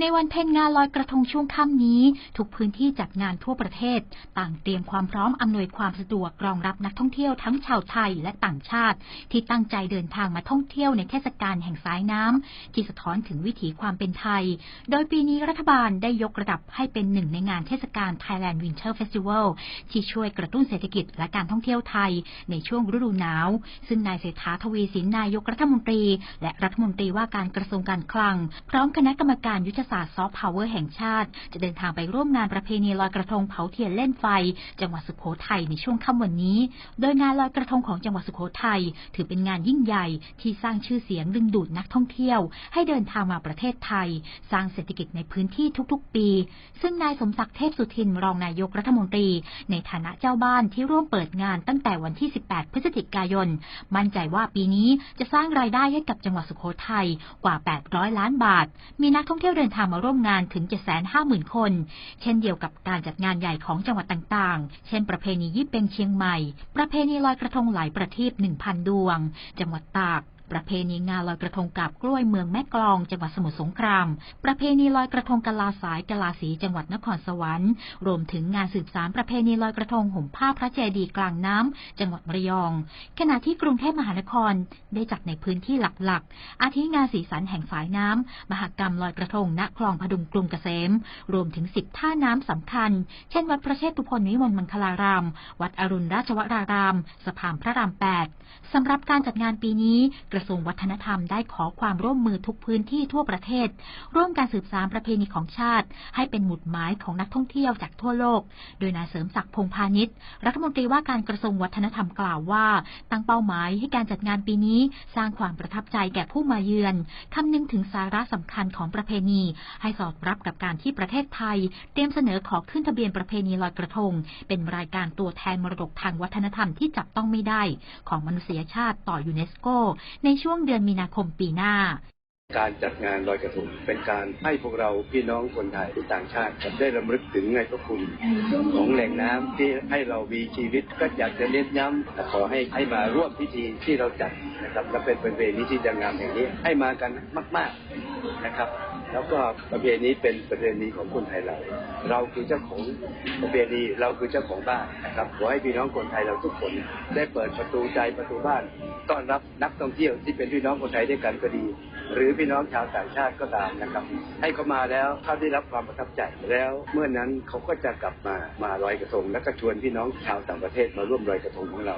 ในวันเพ็ญงานลอยกระทงช่วงค่ำนี้ ทุกพื้นที่จัดงานทั่วประเทศ ต่างเตรียมความพร้อมอำนวยความสะดวกรองรับนักท่องเที่ยวทั้งชาวไทยและต่างชาติ ที่ตั้งใจเดินทางมาท่องเที่ยวในเทศกาลแห่งสายน้ำที่สะท้อนถึงวิถีความเป็นไทย โดยปีนี้รัฐบาลได้ยกระดับให้เป็นหนึ่งในงานเทศกาล Thailand Winter Festival ที่ช่วยกระตุ้นเศรษฐกิจและการท่องเที่ยวไทย ในช่วงฤดูหนาว ซึ่งนายเศรษฐาทวีสินนายกรัฐมนตรี และรัฐมนตรีว่าการกระทรวงการคลัง พร้อมคณะกรรมการยุทธศาสตร์ซอฟต์พาวเวอร์แห่งชาติ จะเดินทางไปร่วมงานประเพณีลอยกระทงเผาเทียนเล่นไฟ จังหวัดสุโขทัยในช่วงค่ำวันนี้ โดยงานลอยกระทงของจังหวัดสุโขทัยถือเป็นงานยิ่งใหญ่ที่สร้างชื่อเสียงดึงดูดนักท่องเที่ยว ให้เดินทางมาประเทศไทย สร้างเศรษฐกิจในพื้นที่ทุกๆ ปี ซึ่งนายสมศักดิ์เทพสุทินรองนายกรัฐมนตรี ในฐานะเจ้าบ้านที่ร่วมเปิดงานตั้งแต่วันที่ 18 พฤศจิกายน มั่นใจว่าปีนี้จะสร้างรายได้ให้กับจังหวัดสุโขทัยกว่า 800 ล้านบาท มีนักท่องเที่ยวเดินทางมาร่วมงานถึง 750,000 คน เช่นเดียวกับการจัดงานใหญ่ของจังหวัดต่างๆ เช่น ประเพณียี่เป็งเชียงใหม่ ประเพณีลอยกระทงหลายประทีป1,000 ดวง จังหวัดตากประเพณีงานลอยกระทงกับกล้วยเมืองแม่กลอง จังหวัดสมุทรสงคราม ประเพณีลอยกระทงกะลาสายกะลาสีจังหวัดนครสวรรค์ รวมถึงงานสืบสารประเพณีลอยกระทงห่มผ้าพระเจดีย์กลางน้ำจังหวัดระยอง ขณะที่กรุงเทพมหานครได้จัดในพื้นที่หลักๆ อาทิงานสีสันแห่งสายน้ำมหกรรมลอยกระทงณคลองพดุงกรุงเกษม รวมถึง10ท่าน้ำสำคัญ เช่น วัดพระเชตุพนวิมลมังคลาราม วัดอรุณราชวราราม สะพานพระราม8สำหรับการจัดงานปีนี้กระทรวงวัฒนธรรมได้ขอความร่วมมือทุกพื้นที่ทั่วประเทศ ร่วมการสืบสานประเพณีของชาติ ให้เป็นหมุดหมายของนักท่องเที่ยวจากทั่วโลก โดยนายเสริมศักดิ์พงพาณิชย์รัฐมนตรีว่าการกระทรวงวัฒนธรรมกล่าวว่า ตั้งเป้าหมายให้การจัดงานปีนี้ สร้างความประทับใจแก่ผู้มาเยือนคำนึงถึงสาระสำคัญของประเพณี ให้สอดรับกับการที่ประเทศไทย เตรียมเสนอขอขึ้นทะเบียนประเพณีลอยกระทง เป็นรายการตัวแทนมรดกทางวัฒนธรรมที่จับต้องไม่ได้ ของมนุษยชาติต่อยูเนสโกในช่วงเดือนมีนาคมปีหน้า การจัดงานลอยกระทงเป็นการให้พวกเราพี่น้องคนไทยต่างชาติได้รำลึกถึงในพระคุณของแหล่งน้ำที่ให้เรามีชีวิตก็อยากจะเน้นย้ำขอให้ให้มาร่วมพิธีที่เราจัดนะครับและเป็นประเพณีที่จะงามแห่งนี้ให้มากันมาก ๆ นะครับ แล้วก็ประเพณีเป็นประเพณีของคนไทยเรา เราคือเจ้าของประเพณีเราคือเจ้าของบ้านนะครับขอให้พี่น้องคนไทยเราทุกคน ได้เปิดประตูใจประตูบ้าน ต้อนรับนักท่องเที่ยวที่เป็นพี่น้องคนไทยด้วยกันก็ดี หรือพี่น้องชาวต่างชาติก็ตามนะครับ ให้เขามาแล้วเขาได้รับความประทับใจแล้วเมื่อนั้นเขาก็จะกลับมามาลอยกระทง และก็ชวนพี่น้องชาวต่างประเทศมาร่วมลอยกระทงของเรา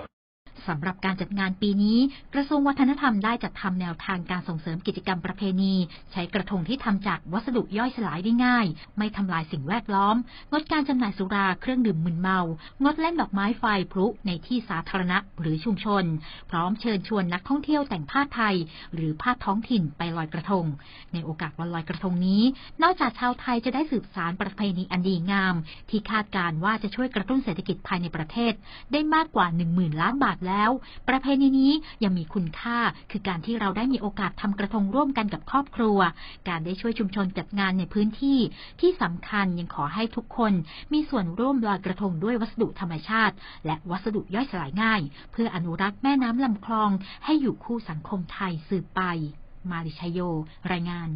สำหรับการจัดงานปีนี้ กระทรวงวัฒนธรรมได้จัดทำแนวทางการส่งเสริมกิจกรรมประเพณี ใช้กระทงที่ทำจากวัสดุย่อยสลายได้ง่าย ไม่ทำลายสิ่งแวดล้อม งดการจำหน่ายสุราเครื่องดื่มมึนเมา งดเล่นดอกไม้ไฟพลุในที่สาธารณะหรือชุมชน พร้อมเชิญชวนนักท่องเที่ยวแต่งผ้าไทย หรือผ้าท้องถิ่นไปลอยกระทง ในโอกาสวันลอยกระทงนี้ นอกจากชาวไทยจะได้สืบสารประเพณีอันดีงาม ที่คาดการว่าจะช่วยกระตุ้นเศรษฐกิจภายในประเทศ ได้มากกว่า10,000ล้านบาทแล้วประเพณีนี้ยังมีคุณค่าคือการที่เราได้มีโอกาสทำกระทงร่วมกันกับครอบครัว การได้ช่วยชุมชนจัดงานในพื้นที่ ที่สำคัญยังขอให้ทุกคน มีส่วนร่วมลอยกระทงด้วยวัสดุธรรมชาติ และวัสดุย่อยสลายง่าย เพื่ออนุรักษ์แม่น้ำลำคลอง ให้อยู่คู่สังคมไทยสืบไป มาริชยโย รายงาน